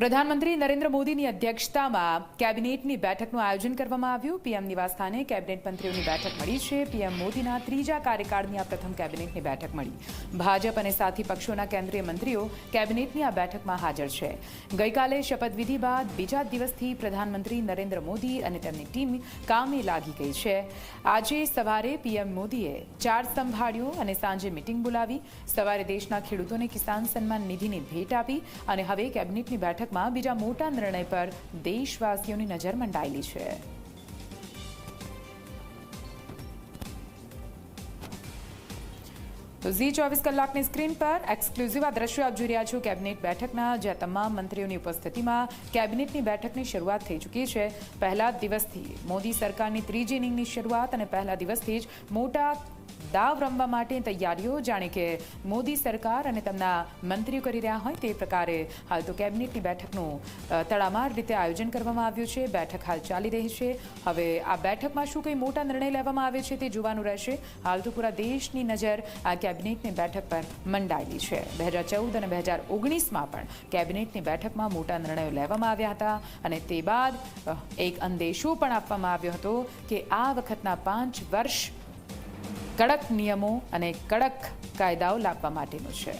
પ્રધાનમંત્રી નરેન્દ્ર મોદીની અધ્યક્ષતામાં કેબિનેટની બેઠકનું આયોજન કરવામાં આવ્યું. પીએમ નિવાસસ્થાને કેબિનેટ મંત્રીઓની બેઠક મળી છે. પીએમ મોદીના ત્રીજા કાર્યકાળની આ પ્રથમ કેબિનેટની બેઠક મળી. ભાજપ અને સાથી પક્ષોના કેન્દ્રીય મંત્રીઓ કેબિનેટની આ બેઠકમાં હાજર છે. ગઈકાલે શપથવિધિ બાદ બીજા દિવસથી પ્રધાનમંત્રી નરેન્દ્ર મોદી અને તેમની ટીમ કામે લાગી ગઈ છે. આજે સવારે પીએમ મોદીએ ચાર સંભાળ્યો અને સાંજે મિટિંગ બોલાવી. સવારે દેશના ખેડૂતોને કિસાન સન્માન નિધિની ભેટ આપી અને હવે કેબિનેટની બેઠકમાં બીજા મોટા નિર્ણય પર દેશવાસીઓની નજર મંડાયેલી છે. તો ઝી ચોવીસ કલાકની સ્ક્રીન પર એક્સક્લુઝિવ આ દ્રશ્યો આપ જોઈ રહ્યા છો કેબિનેટ બેઠકના જ્યાં તમામ મંત્રીઓની ઉપસ્થિતિમાં કેબિનેટની બેઠકની શરૂઆત થઈ ચૂકી છે. પહેલા દિવસથી મોદી સરકારની ત્રીજી ઇનિંગની શરૂઆત અને પહેલા દિવસથી જ મોટા દાવ રમવા માટે તૈયારીઓ. જાણે કે મોદી સરકાર અને તેમના મંત્રીઓ કરી રહ્યા હોય તે પ્રકારે હાલ તો કેબિનેટની બેઠકનું તડામાર રીતે આયોજન કરવામાં આવ્યું છે. બેઠક હાલ ચાલી રહી છે. હવે આ બેઠકમાં શું કંઈ મોટા નિર્ણય લેવામાં આવે છે તે જોવાનું રહેશે. હાલ તો પૂરા દેશની નજર આ કેબિનેટની બેઠક પર મંડાયેલી છે. બે હજાર ચૌદ અને બે હજાર ઓગણીસમાં પણ કેબિનેટની બેઠકમાં મોટા નિર્ણયો લેવામાં આવ્યા હતા અને તે બાદ એક અંદેશો પણ આપવામાં આવ્યો હતો કે આ વખતના પાંચ વર્ષ કડક નિયમો અને કડક કાયદાઓ લાવવા માટેનું છે.